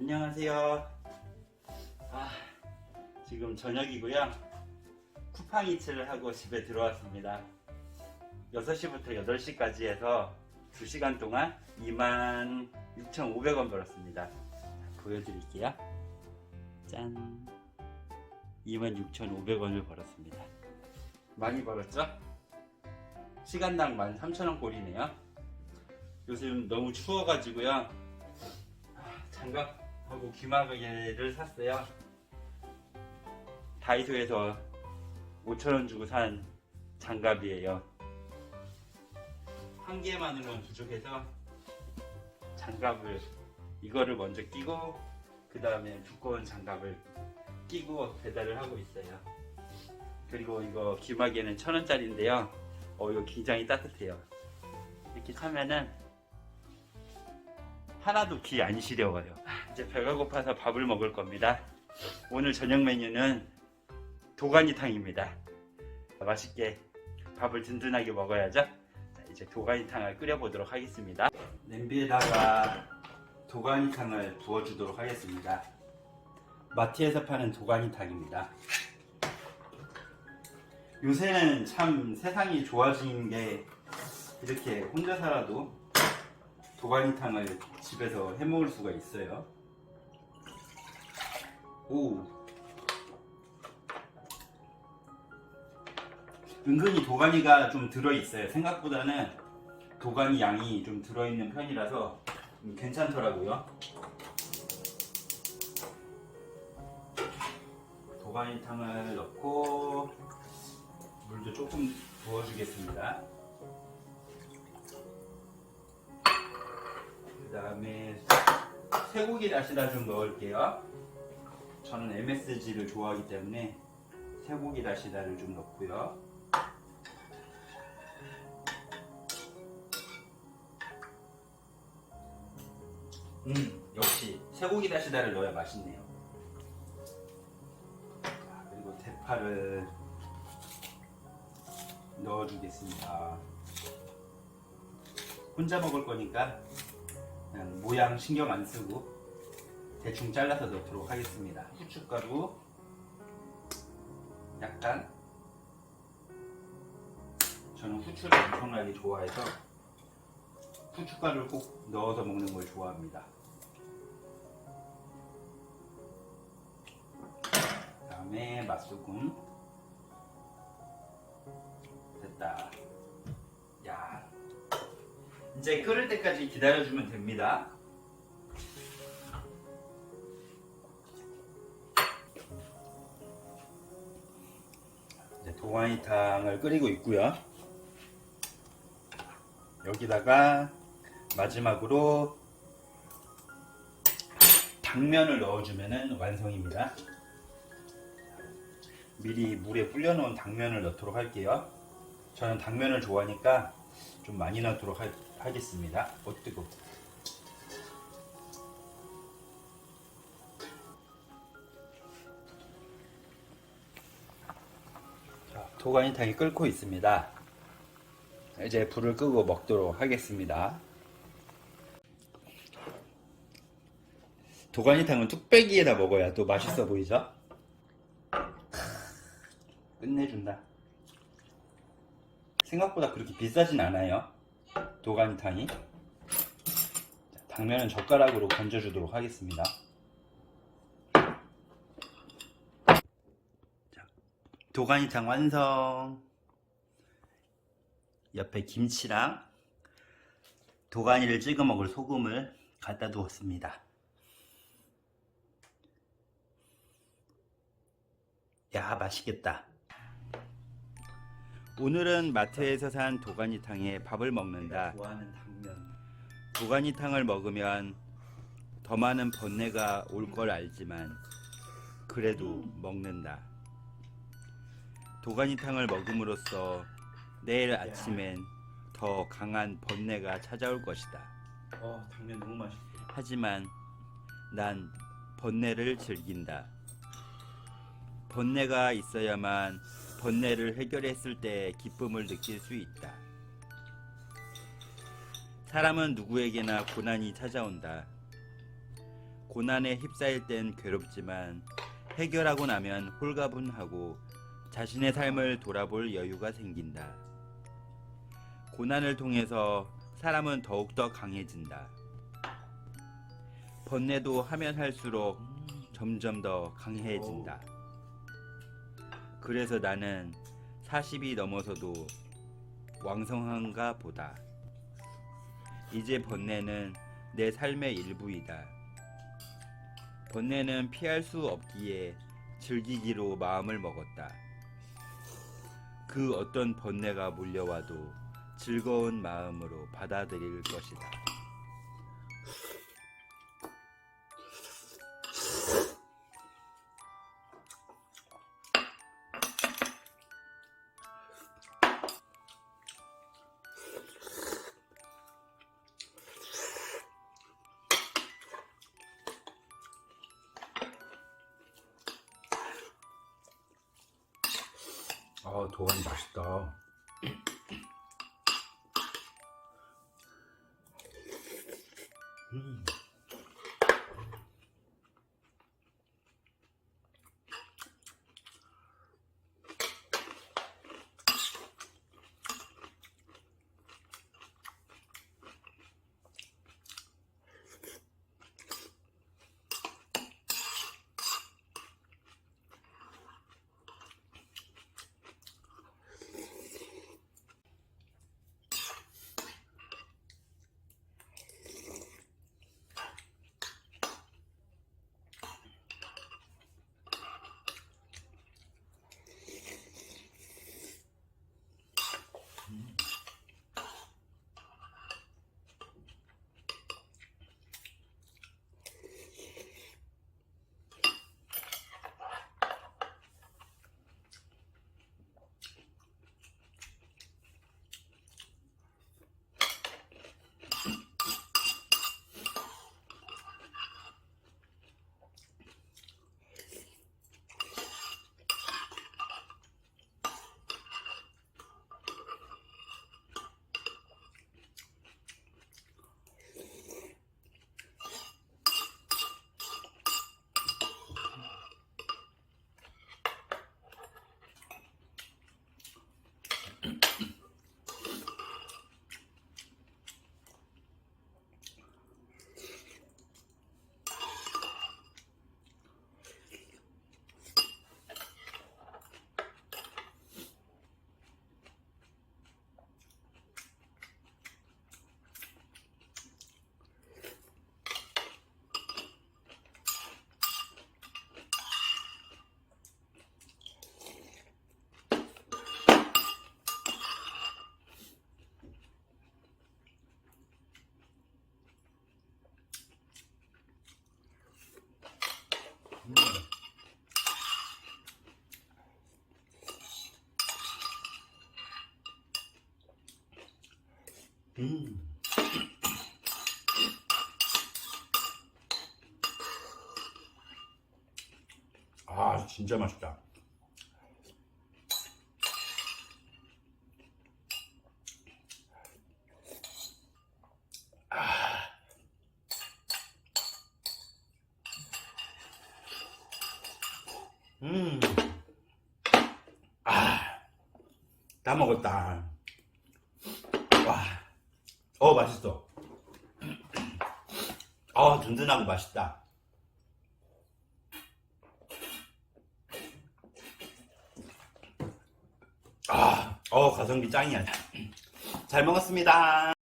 안녕하세요. 아, 지금 저녁이고요. 쿠팡이츠를 하고 집에 들어왔습니다. 6시부터 8시까지 해서 2시간 동안 26,500원 벌었습니다. 보여드릴게요. 짠. 26,500원을 벌었습니다. 많이 벌었죠? 시간당 13,000원 꼴이네요. 요즘 너무 추워가지고요. 아, 장갑 하고 귀마개를 샀어요. 다이소에서 5,000원 주고 산 장갑이에요. 한 개만으로는 부족해서 장갑을 이거를 먼저 끼고 그 다음에 두꺼운 장갑을 끼고 배달을 하고 있어요. 그리고 이거 귀마개는 천 원짜리인데요. 어 이거 굉장히 따뜻해요. 이렇게 사면은 하나도 귀 안 시려워요. 아, 이제 배가 고파서 밥을 먹을 겁니다. 오늘 저녁 메뉴는 도가니탕입니다. 맛있게 밥을 든든하게 먹어야죠. 자, 이제 도가니탕을 끓여보도록 하겠습니다. 냄비에다가 도가니탕을 부어주도록 하겠습니다. 마트에서 파는 도가니탕입니다. 요새는 참 세상이 좋아진 게 이렇게 혼자 살아도 도가니탕을 집에서 해 먹을 수가 있어요. 오. 은근히 도가니가 좀 들어 있어요. 생각보다는 도가니 양이 좀 들어 있는 편이라서 음, 괜찮더라고요. 도가니탕을 넣고 물도 조금 부어주겠습니다. 그 다음에 쇠고기 다시다 좀 넣을게요. 저는 MSG를 좋아하기 때문에 쇠고기 다시다를 좀 넣고요. 음, 역시 쇠고기 다시다를 넣어야 맛있네요. 자, 그리고 대파를 넣어주겠습니다. 혼자 먹을 거니까 그냥 모양 신경 안 쓰고 대충 잘라서 넣도록 하겠습니다. 후춧가루 약간 저는 후추를 엄청나게 좋아해서 후춧가루를 꼭 넣어서 먹는 걸 좋아합니다. 그다음에 맛소금 됐다. 야, 이제 끓을 때까지 기다려주면 됩니다. 도가니탕을 끓이고 있고요. 여기다가 마지막으로 당면을 넣어주면 완성입니다. 미리 물에 불려놓은 당면을 넣도록 할게요. 저는 당면을 좋아하니까 좀 많이 넣도록 하, 하겠습니다. 어 뜨거. 도가니탕이 끓고 있습니다. 이제 불을 끄고 먹도록 하겠습니다. 도가니탕은 뚝배기에다 먹어야 또 맛있어 보이죠? 끝내준다. 생각보다 그렇게 비싸진 않아요. 도가니탕이. 자, 당면은 젓가락으로 건져주도록 하겠습니다. 자, 도가니탕 완성. 옆에 김치랑 도가니를 찍어 먹을 소금을 갖다 두었습니다. 야, 맛있겠다. 오늘은 마트에서 산 도가니탕에 밥을 먹는다. 좋아하는 당면. 도가니탕을 먹으면 더 많은 번뇌가 올 걸 알지만 그래도 먹는다. 도가니탕을 먹음으로써 내일 아침엔 더 강한 번뇌가 찾아올 것이다. 어, 당면 너무 맛있어. 하지만 난 번뇌를 즐긴다. 번뇌가 있어야만 번뇌를 해결했을 때 기쁨을 느낄 수 있다. 사람은 누구에게나 고난이 찾아온다. 고난에 휩싸일 땐 괴롭지만 해결하고 나면 홀가분하고 자신의 삶을 돌아볼 여유가 생긴다. 고난을 통해서 사람은 더욱더 강해진다. 번뇌도 하면 할수록 점점 더 강해진다. 그래서 나는 40이 넘어서도 왕성한가 보다. 이제 번뇌는 내 삶의 일부이다. 번뇌는 피할 수 없기에 즐기기로 마음을 먹었다. 그 어떤 번뇌가 몰려와도 즐거운 마음으로 받아들일 것이다. 아, 도가니 맛있다. 음. 음. 아, 진짜 맛있다. 아. 음. 아. 다 먹었다. 와. 어, 맛있어. 어, 든든하고 맛있다. 아, 어, 가성비 짱이야. 잘 먹었습니다.